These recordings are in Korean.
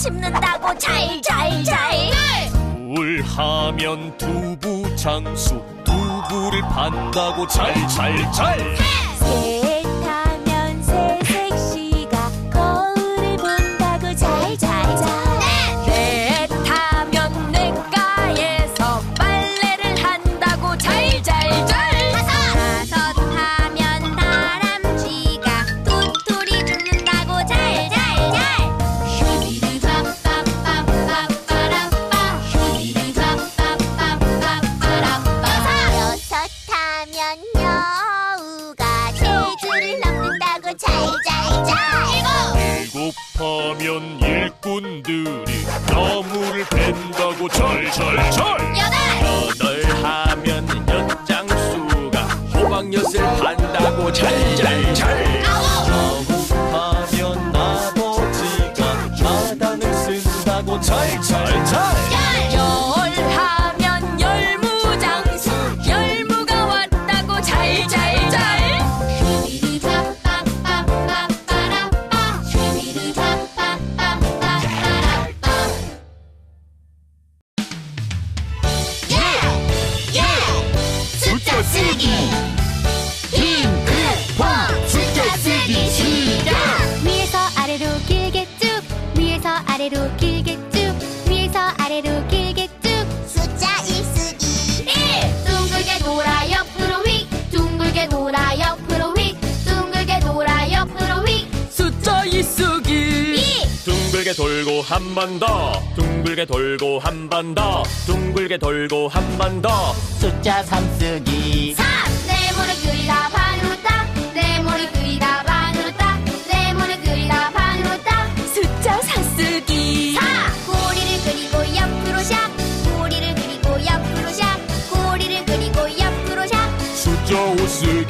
짚는다고 잘잘잘 둘하면 두부 장수 두부를 판다고 잘잘잘 세! 풀고 한 번 더. 숫자 삼 쓰기. 내 머리 그리다 반으로 딱내 머리 그리다 반으로 딱내 머리 그리다 반으로 딱 숫자 사쓰기. 사! 꼬리를 그리고 옆으로 샥 꼬리를 그리고 옆으로 샥 꼬리를 그리고 옆으로 샥 숫자 5쓰기.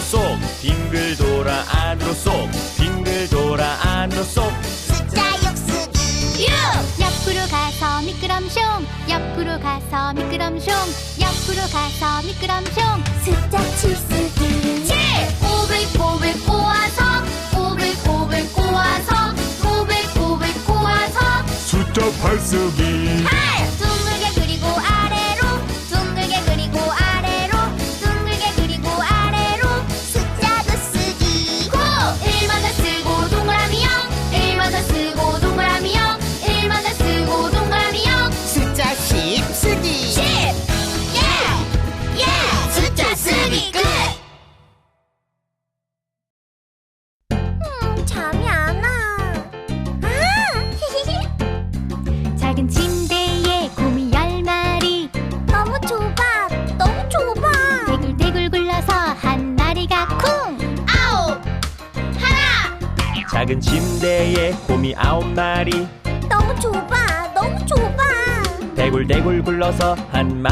안으로 쏙 빙글 돌아 안으로 쏙 빙글 돌아 안으로 쏙 숫자 욕습이. 옆으로 가서 미끄럼숑 옆으로 가서 미끄럼숑 옆으로 가서 미끄럼숑. 숫자 칠수기. 칠! 오백 오백 꼬아서 오백 오백 꼬아서 오백 오백 꼬아서. 숫자 팔수기.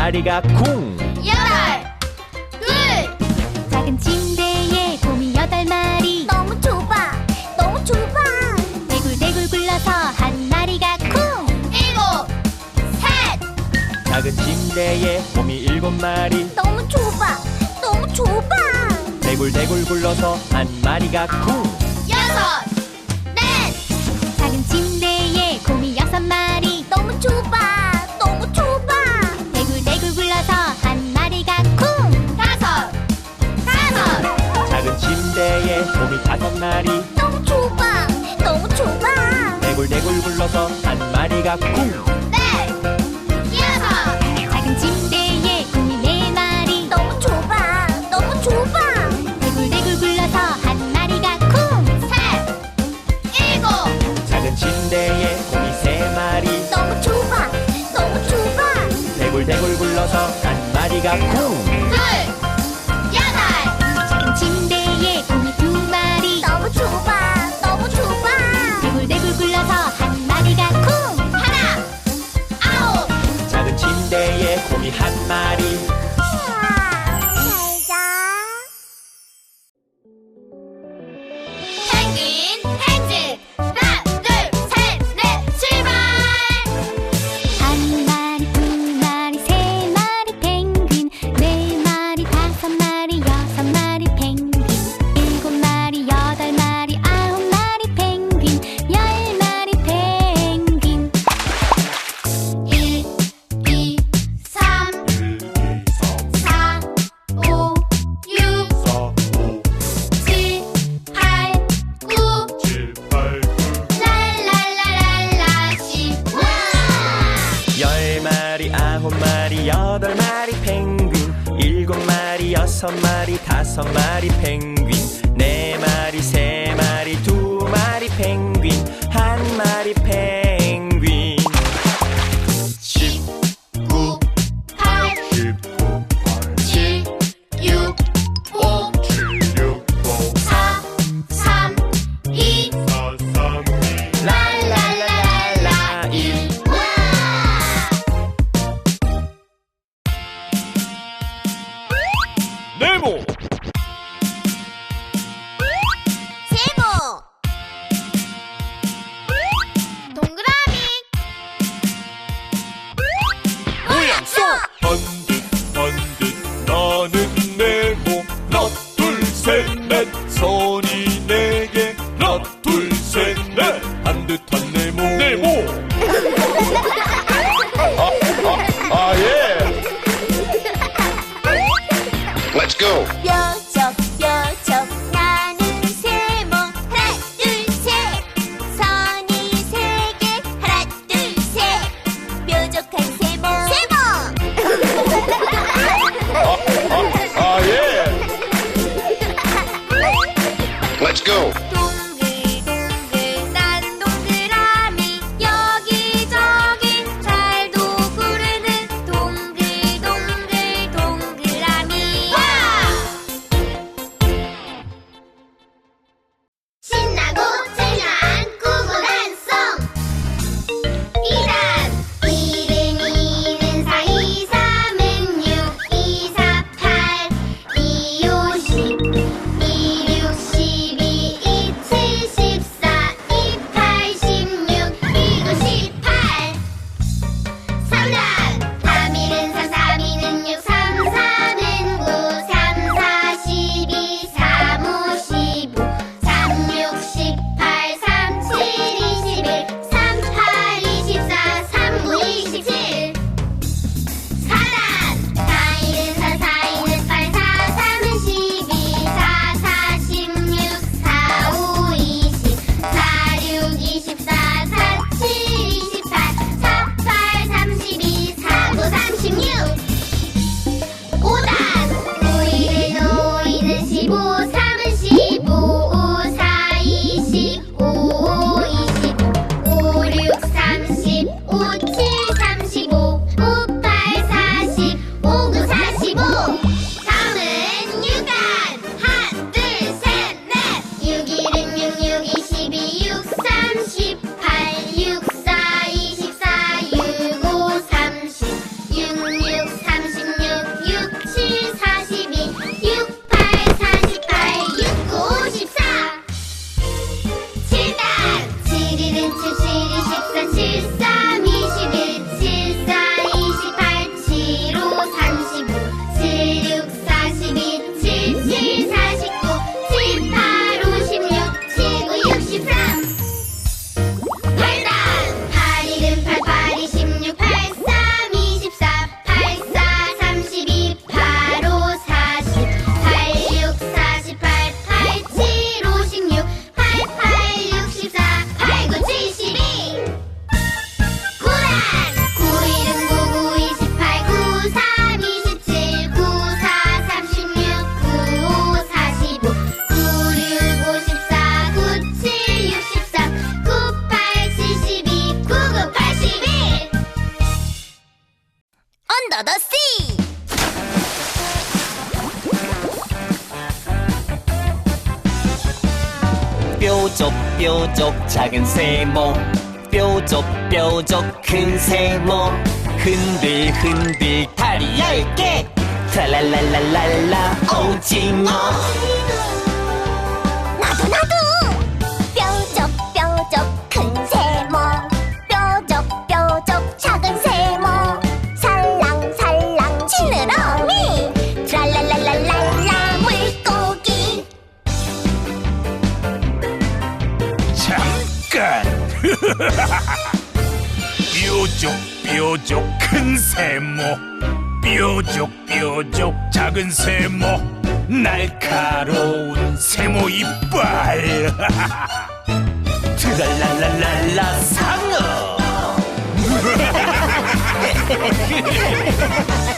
다리가 공 여덟 둘 작은 침대에 곰이 여덟 마리. 너무 좁아 너무 좁아. 대굴대굴 굴러서 한 마리가 쿵. 일곱 셋. 작은 침대에 곰이 일곱 마리. 너무 좁아 너무 좁아. 대굴대굴 굴러서 한 마리가 쿵. 여섯 한 마리 너무 좁아. 너무 좁아. 대굴대굴 굴러서 한 마리가 쿵 네. 여섯 작은 침대에 곰이 네 마리. 너무 좁아. 너무 좁아. 대굴대굴 굴러서 한 마리가 쿵셋. 일곱. 작은 침대에 곰이 세 마리. 너무 좁아. 너무 좁아. 대굴대굴 굴러서 한 마리가 쿵. 마리 다섯 마리 펭귄. 네 마리 세 더더 씨. 뾰족 뾰족 작은 세모. 뾰족 뾰족 큰 세모. 흔들 흔들 다리 얇게. 트랄랄랄랄라 오징어. 뾰족 뾰족 큰 세모. 뾰족 뾰족 작은 세모. 날카로운 세모 이빨. 트랄랄랄랄라 상어.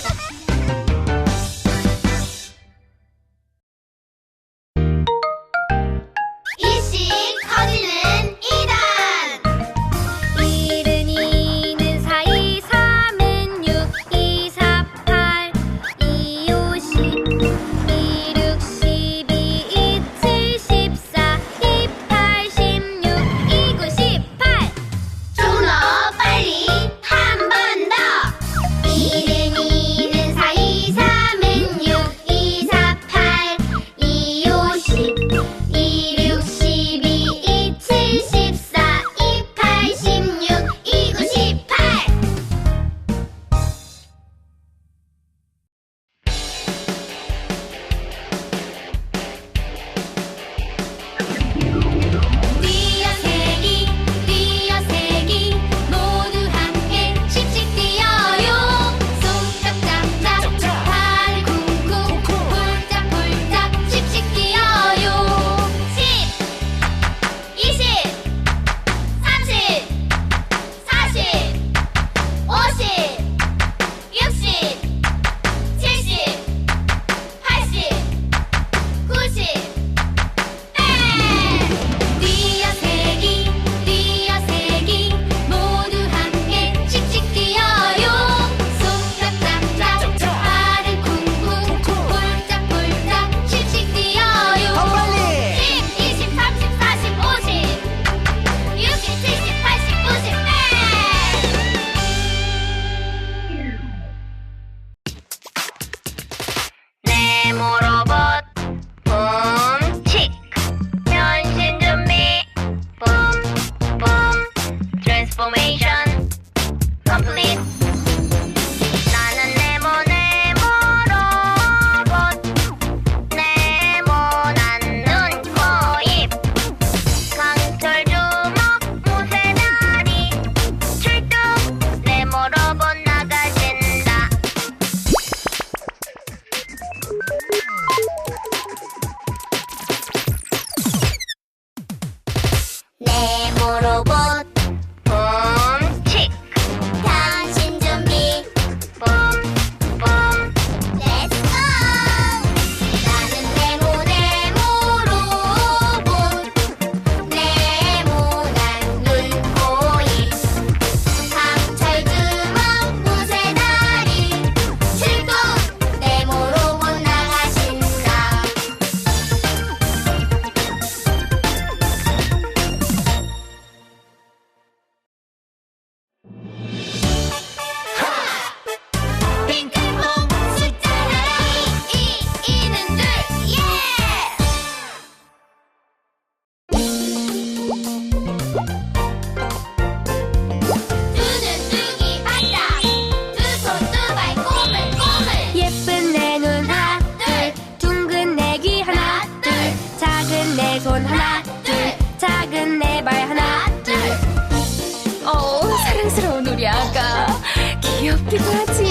六七八七。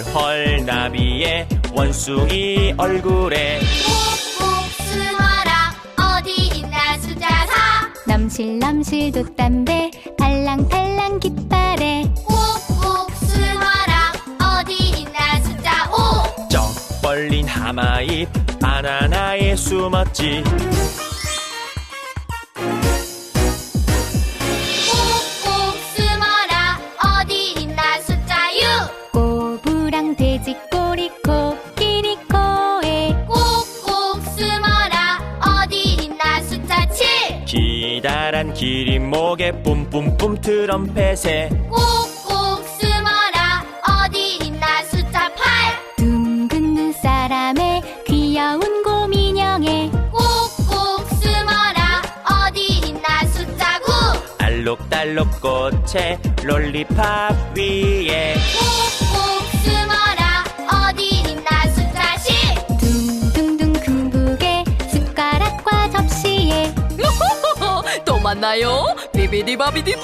헐헐 나비의 원숭이 얼굴에 꼭꼭 숨어라. 어디 있나 숫자사. 넘실넘실 돛담배 달랑달랑 깃발에 꼭꼭 숨어라. 어디 있나 숫자 오 쩍 벌린 하마입 바나나에 숨었지. 파란 기린 목에 뿜뿜뿜 트럼펫에 꼭꼭 숨어라. 어디 있나 숫자 팔. 둥근 눈사람의 귀여운 곰인형에 꼭꼭 숨어라. 어디 있나 숫자 구. 알록달록 꽃에 롤리팝 위에. 꼭꼭 만나요. 비비디바비디부.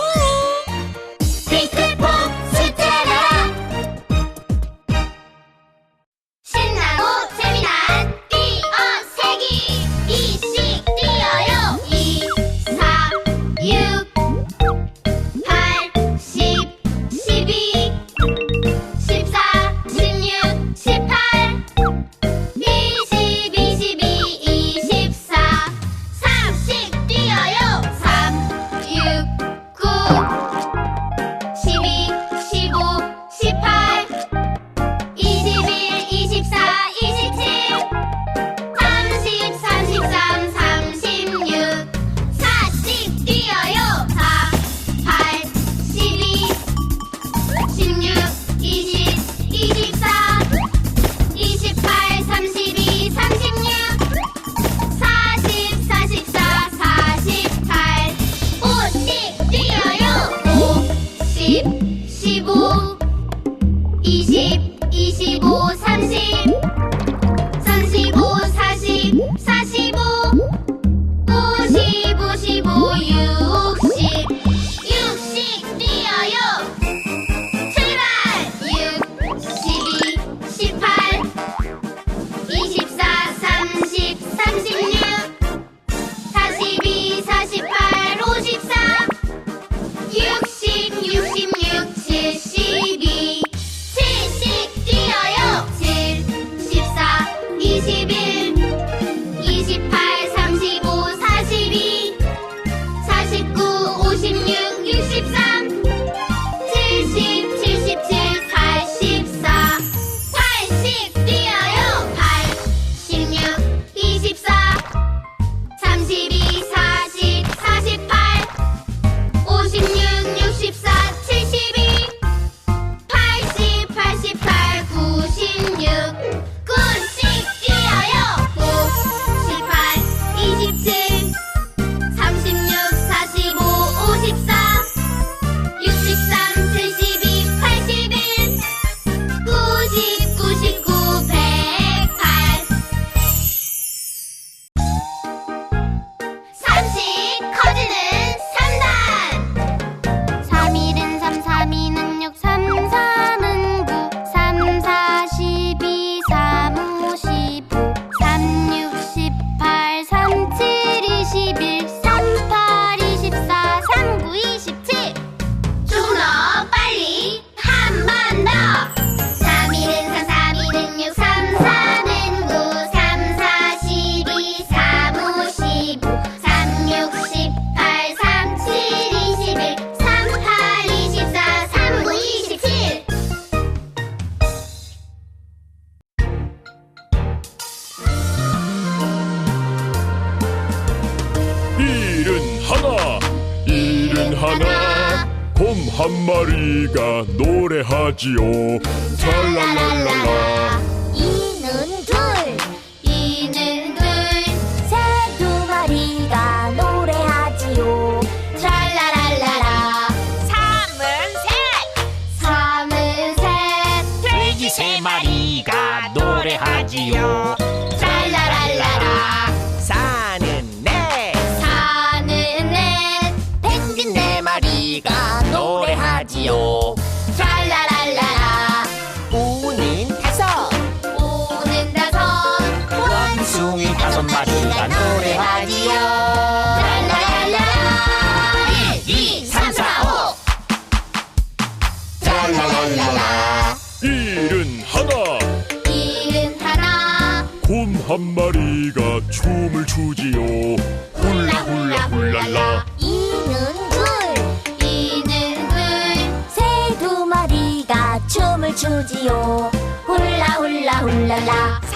ooh la la.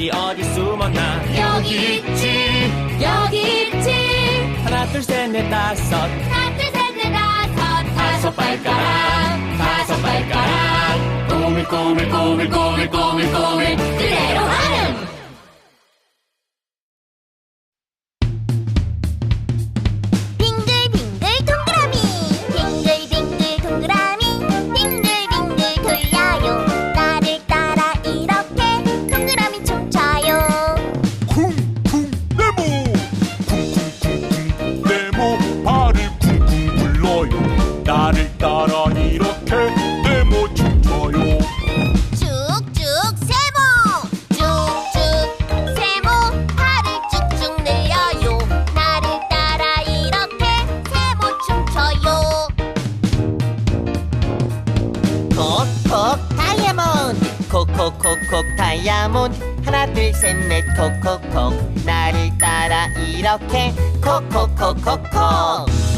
어디 어디 숨었나? 여기 있지 여기 있지. 하나 둘 셋 넷 다섯. 하나 둘셋넷 다섯. 다섯 발가락. 다섯 발가락. 꼬물 꼬물 꼬물 꼬물 꼬물 꼬물. 그대로 하늘 다이아몬. 하나 둘 셋 넷 콕콕콕. 나를 따라 이렇게 콕콕콕콕콕.